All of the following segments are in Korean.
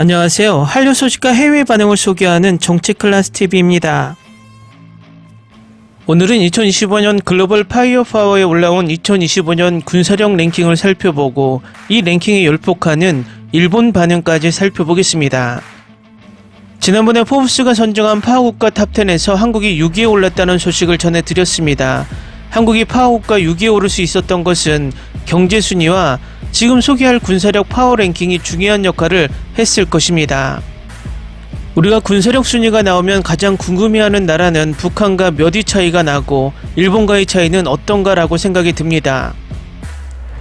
안녕하세요. 한류 소식과 해외 반응을 소개하는 정치 클래스 TV입니다. 오늘은 2025년 글로벌 파이어 파워에 올라온 2025년 군사력 랭킹을 살펴보고 이 랭킹에 열폭하는 일본 반응까지 살펴보겠습니다. 지난번에 포브스가 선정한 파워국가 탑10에서 한국이 6위에 올랐다는 소식을 전해드렸습니다. 한국이 파워국가 6위에 오를 수 있었던 것은 경제 순위와 지금 소개할 군사력 파워 랭킹이 중요한 역할을 했을 것입니다. 우리가 군사력 순위가 나오면 가장 궁금해하는 나라는 북한과 몇 위 차이가 나고 일본과의 차이는 어떤가라고 생각이 듭니다.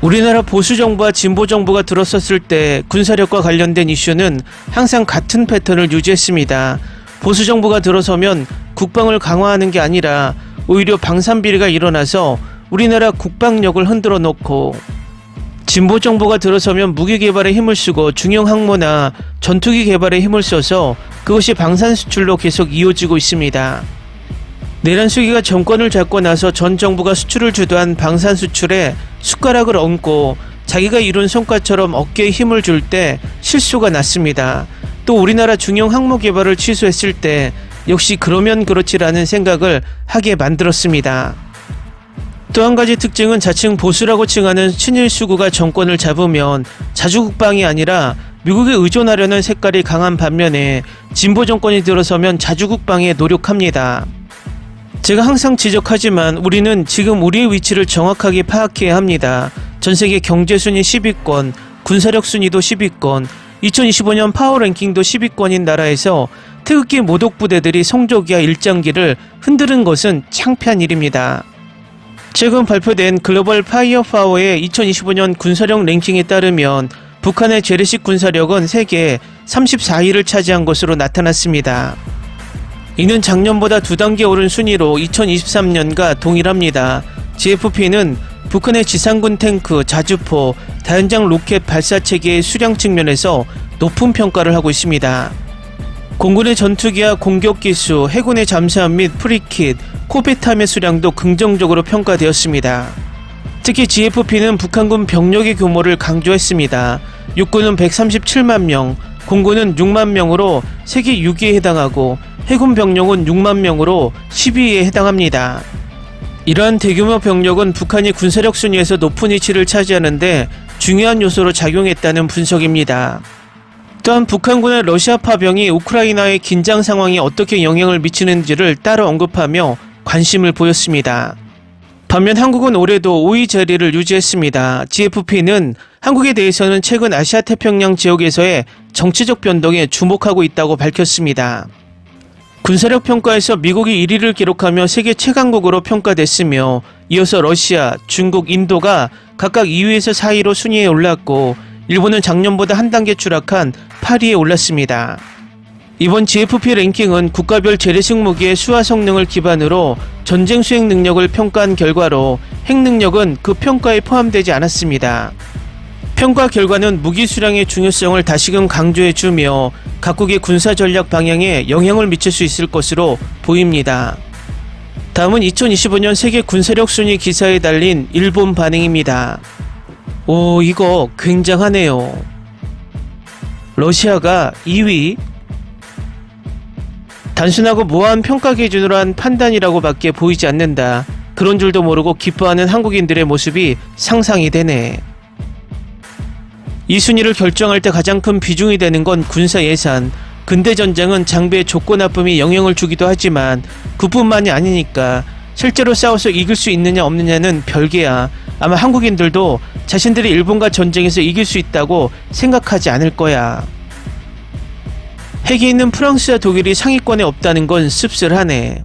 우리나라 보수 정부와 진보 정부가 들어섰을 때 군사력과 관련된 이슈는 항상 같은 패턴을 유지했습니다. 보수 정부가 들어서면 국방을 강화하는 게 아니라 오히려 방산 비리가 일어나서 우리나라 국방력을 흔들어 놓고 진보 정부가 들어서면 무기 개발에 힘을 쓰고 중형 항모나 전투기 개발에 힘을 써서 그것이 방산 수출로 계속 이어지고 있습니다. 내란수기가 정권을 잡고 나서 전 정부가 수출을 주도한 방산 수출에 숟가락을 얹고 자기가 이룬 성과처럼 어깨에 힘을 줄 때 실수가 났습니다. 또 우리나라 중형 항모 개발을 취소했을 때 역시 그러면 그렇지라는 생각을 하게 만들었습니다. 또 한 가지 특징은 자칭 보수라고 칭하는 친일 수구가 정권을 잡으면 자주국방이 아니라 미국에 의존하려는 색깔이 강한 반면에 진보 정권이 들어서면 자주국방에 노력합니다. 제가 항상 지적하지만 우리는 지금 우리의 위치를 정확하게 파악해야 합니다. 전 세계 경제 순위 10위권, 군사력 순위도 10위권, 2025년 파워 랭킹도 10위권인 나라에서 태극기 모독 부대들이 성조기와 일장기를 흔드는 것은 창피한 일입니다. 최근 발표된 글로벌 파이어 파워의 2025년 군사력 랭킹에 따르면 북한의 재래식 군사력은 세계 34위를 차지한 것으로 나타났습니다. 이는 작년보다 두 단계 오른 순위로 2023년과 동일합니다. GFP는 북한의 지상군 탱크, 자주포, 다연장 로켓 발사 체계의 수량 측면에서 높은 평가를 하고 있습니다. 공군의 전투기와 공격 기수, 해군의 잠수함 및 프리킷, 코베탐의 수량도 긍정적으로 평가되었습니다. 특히 GFP는 북한군 병력의 규모를 강조했습니다. 육군은 137만 명, 공군은 6만 명으로 세계 6위에 해당하고 해군 병력은 6만 명으로 10위에 해당합니다. 이러한 대규모 병력은 북한이 군사력 순위에서 높은 위치를 차지하는데 중요한 요소로 작용했다는 분석입니다. 또한 북한군의 러시아 파병이 우크라이나의 긴장 상황에 어떻게 영향을 미치는지를 따로 언급하며 관심을 보였습니다. 반면 한국은 올해도 5위 자리를 유지했습니다. GFP는 한국에 대해서는 최근 아시아 태평양 지역에서의 정치적 변동에 주목하고 있다고 밝혔습니다. 군사력 평가에서 미국이 1위를 기록하며 세계 최강국으로 평가됐으며 이어서 러시아, 중국, 인도가 각각 2위에서 4위로 순위에 올랐고 일본은 작년보다 한 단계 추락한 8위에 올랐습니다. 이번 GFP 랭킹은 국가별 재래식 무기의 수화 성능을 기반으로 전쟁 수행 능력을 평가한 결과로 핵 능력은 그 평가에 포함되지 않았습니다. 평가 결과는 무기 수량의 중요성을 다시금 강조해 주며 각국의 군사 전략 방향에 영향을 미칠 수 있을 것으로 보입니다. 다음은 2025년 세계 군사력 순위 기사에 달린 일본 반응입니다. 오, 이거 굉장하네요. 러시아가 2위? 단순하고 모호한 평가 기준으로 한 판단이라고 밖에 보이지 않는다. 그런 줄도 모르고 기뻐하는 한국인들의 모습이 상상이 되네. 이 순위를 결정할 때 가장 큰 비중이 되는 건 군사 예산. 근대 전쟁은 장비의 조건 나쁨이 영향을 주기도 하지만 그뿐만이 아니니까 실제로 싸워서 이길 수 있느냐 없느냐는 별개야. 아마 한국인들도 자신들이 일본과 전쟁에서 이길 수 있다고 생각하지 않을 거야. 핵이 있는 프랑스와 독일이 상위권에 없다는 건 씁쓸하네.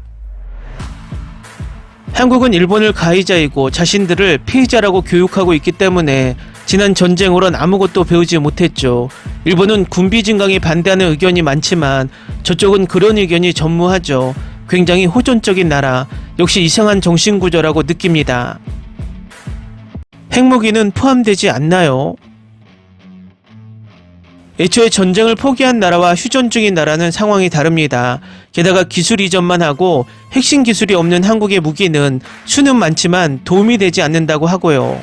한국은 일본을 가해자이고 자신들을 피해자라고 교육하고 있기 때문에 지난 전쟁으론 아무것도 배우지 못했죠. 일본은 군비 증강에 반대하는 의견이 많지만 저쪽은 그런 의견이 전무하죠. 굉장히 호전적인 나라, 역시 이상한 정신구조라고 느낍니다. 핵무기는 포함되지 않나요? 애초에 전쟁을 포기한 나라와 휴전 중인 나라는 상황이 다릅니다. 게다가 기술 이전만 하고 핵심 기술이 없는 한국의 무기는 수는 많지만 도움이 되지 않는다고 하고요.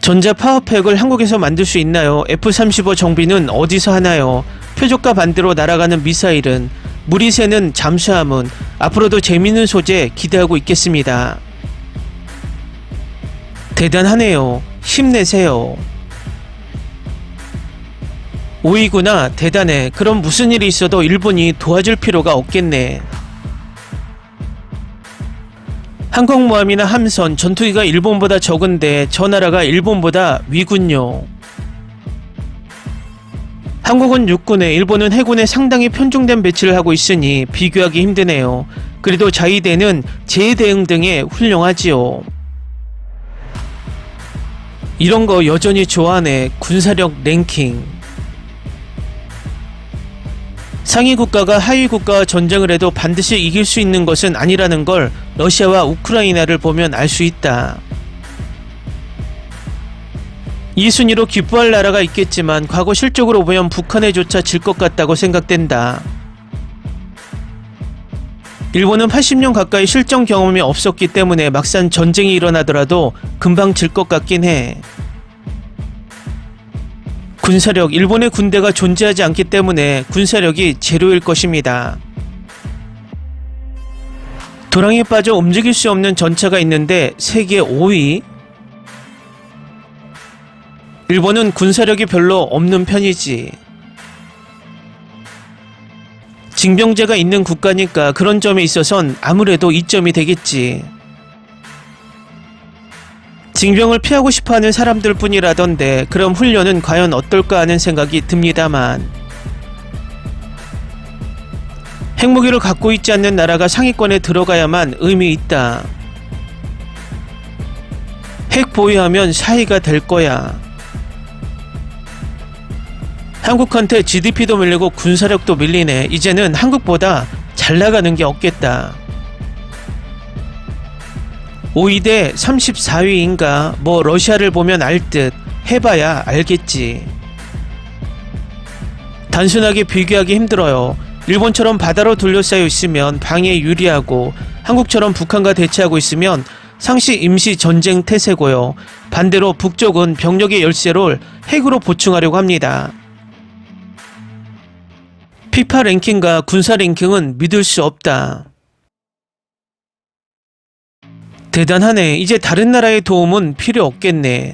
전자 파워팩을 한국에서 만들 수 있나요? F-35 정비는 어디서 하나요? 표적과 반대로 날아가는 미사일은 물이 새는 잠수함은 앞으로도 재밌는 소재 기대하고 있겠습니다. 대단하네요. 힘내세요. 오이구나. 대단해. 그럼 무슨 일이 있어도 일본이 도와줄 필요가 없겠네. 항공모함이나 함선, 전투기가 일본보다 적은데 저 나라가 일본보다 위군요. 한국은 육군에 일본은 해군에 상당히 편중된 배치를 하고 있으니 비교하기 힘드네요. 그래도 자위대는 재대응 등에 훌륭하지요. 이런 거 여전히 좋아하네. 군사력 랭킹. 상위 국가가 하위 국가와 전쟁을 해도 반드시 이길 수 있는 것은 아니라는 걸 러시아와 우크라이나를 보면 알 수 있다. 이 순위로 기뻐할 나라가 있겠지만 과거 실적으로 보면 북한에조차 질 것 같다고 생각된다. 일본은 80년 가까이 실전 경험이 없었기 때문에 막상 전쟁이 일어나더라도 금방 질 것 같긴 해. 군사력, 일본의 군대가 존재하지 않기 때문에 군사력이 제로일 것입니다. 도랑에 빠져 움직일 수 없는 전차가 있는데 세계 5위? 일본은 군사력이 별로 없는 편이지. 징병제가 있는 국가니까 그런 점에 있어선 아무래도 이점이 되겠지. 징병을 피하고 싶어 하는 사람들 뿐이라던데 그럼 훈련은 과연 어떨까 하는 생각이 듭니다만 핵무기를 갖고 있지 않는 나라가 상위권에 들어가야만 의미 있다. 핵 보유하면 사이가 될 거야. 한국한테 GDP도 밀리고 군사력도 밀리네. 이제는 한국보다 잘 나가는 게 없겠다. 5위 대 34위인가 뭐 러시아를 보면 알 듯 해봐야 알겠지. 단순하게 비교하기 힘들어요. 일본처럼 바다로 둘러싸여 있으면 방해에 유리하고 한국처럼 북한과 대치하고 있으면 상시 임시 전쟁 태세고요. 반대로 북쪽은 병력의 열세를 핵으로 보충하려고 합니다. 피파 랭킹과 군사 랭킹은 믿을 수 없다. 대단하네. 이제 다른 나라의 도움은 필요 없겠네.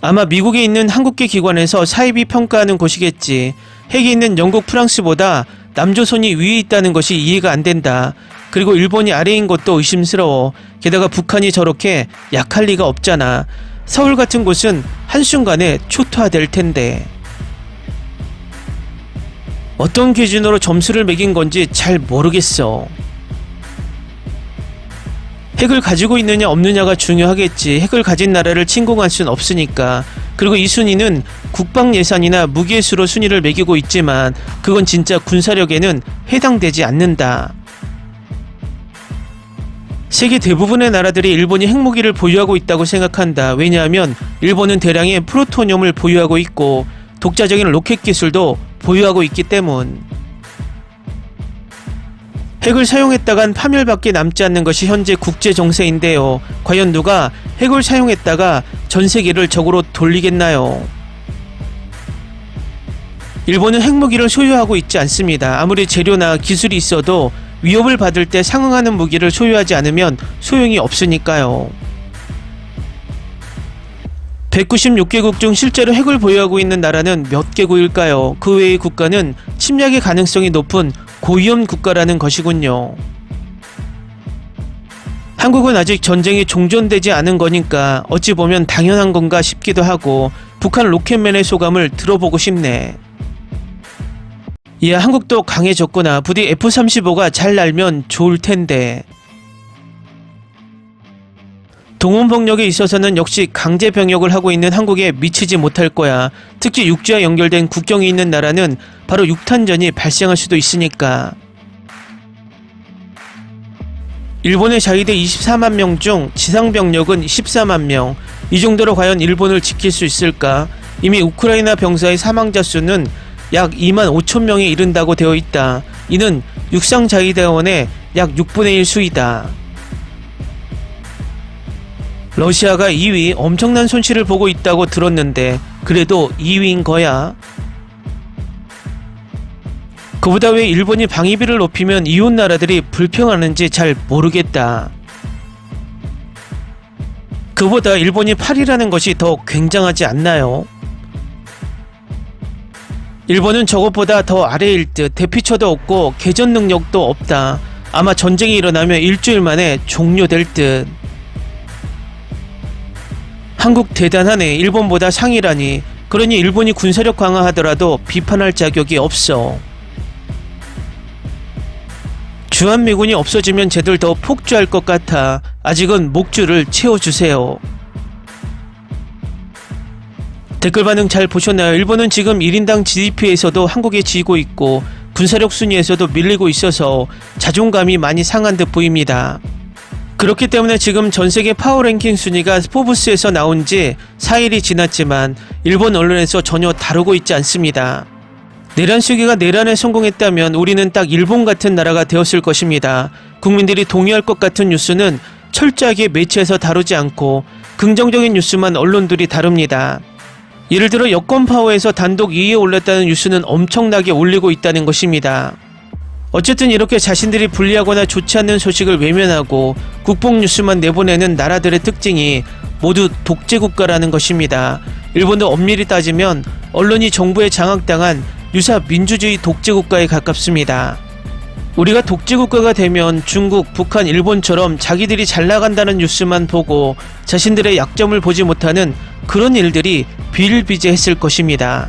아마 미국에 있는 한국계 기관에서 사입이 평가하는 곳이겠지. 핵이 있는 영국, 프랑스보다 남조선이 위에 있다는 것이 이해가 안 된다. 그리고 일본이 아래인 것도 의심스러워. 게다가 북한이 저렇게 약할 리가 없잖아. 서울 같은 곳은 한순간에 초토화될 텐데. 어떤 기준으로 점수를 매긴 건지 잘 모르겠어. 핵을 가지고 있느냐 없느냐가 중요하겠지. 핵을 가진 나라를 침공할 순 없으니까. 그리고 이 순위는 국방 예산이나 무기의 수로 순위를 매기고 있지만 그건 진짜 군사력에는 해당되지 않는다. 세계 대부분의 나라들이 일본이 핵무기를 보유하고 있다고 생각한다. 왜냐하면 일본은 대량의 프로토늄을 보유하고 있고 독자적인 로켓 기술도 보유하고 있기 때문. 핵을 사용했다간 파멸밖에 남지 않는 것이 현재 국제 정세인데요. 과연 누가 핵을 사용했다가 전 세계를 적으로 돌리겠나요? 일본은 핵무기를 소유하고 있지 않습니다. 아무리 재료나 기술이 있어도 위협을 받을 때 상응하는 무기를 소유하지 않으면 소용이 없으니까요. 196개국 중 실제로 핵을 보유하고 있는 나라는 몇 개국일까요? 그 외의 국가는 침략의 가능성이 높은 고위험 국가라는 것이군요. 한국은 아직 전쟁이 종전되지 않은 거니까 어찌 보면 당연한 건가 싶기도 하고 북한 로켓맨의 소감을 들어보고 싶네. 이야 한국도 강해졌구나. 부디 F-35가 잘 날면 좋을 텐데. 동원병력에 있어서는 역시 강제 병력을 하고 있는 한국에 미치지 못할 거야. 특히 육지와 연결된 국경이 있는 나라는 바로 육탄전이 발생할 수도 있으니까. 일본의 자위대 24만 명 중 지상 병력은 14만 명. 이 정도로 과연 일본을 지킬 수 있을까? 이미 우크라이나 병사의 사망자 수는 약 2만 5천 명에 이른다고 되어 있다. 이는 육상 자위대원의 약 6분의 1 수이다. 러시아가 2위 엄청난 손실을 보고 있다고 들었는데 그래도 2위인 거야. 그보다 왜 일본이 방위비를 높이면 이웃 나라들이 불평하는지 잘 모르겠다. 그보다 일본이 8위라는 것이 더 굉장하지 않나요? 일본은 저것보다 더 아래일 듯 대피처도 없고 개전 능력도 없다. 아마 전쟁이 일어나면 일주일 만에 종료될 듯. 한국 대단하네. 일본보다 상이라니. 그러니 일본이 군사력 강화하더라도 비판할 자격이 없어. 주한미군이 없어지면 쟤들 더 폭주할 것 같아. 아직은 목줄을 채워주세요. 댓글 반응 잘 보셨나요? 일본은 지금 1인당 GDP에서도 한국에 지고 있고 군사력 순위에서도 밀리고 있어서 자존감이 많이 상한 듯 보입니다. 그렇기 때문에 지금 전 세계 파워 랭킹 순위가 포브스에서 나온 지 4일이 지났지만 일본 언론에서 전혀 다루고 있지 않습니다. 내란 수기가 내란에 성공했다면 우리는 딱 일본 같은 나라가 되었을 것입니다. 국민들이 동의할 것 같은 뉴스는 철저하게 매체에서 다루지 않고 긍정적인 뉴스만 언론들이 다룹니다. 예를 들어 여권 파워에서 단독 2위에 올랐다는 뉴스는 엄청나게 올리고 있다는 것입니다. 어쨌든 이렇게 자신들이 불리하거나 좋지 않는 소식을 외면하고 국뽕 뉴스만 내보내는 나라들의 특징이 모두 독재 국가라는 것입니다. 일본도 엄밀히 따지면 언론이 정부에 장악당한 유사 민주주의 독재 국가에 가깝습니다. 우리가 독재 국가가 되면 중국, 북한, 일본처럼 자기들이 잘 나간다는 뉴스만 보고 자신들의 약점을 보지 못하는 그런 일들이 비일비재했을 것입니다.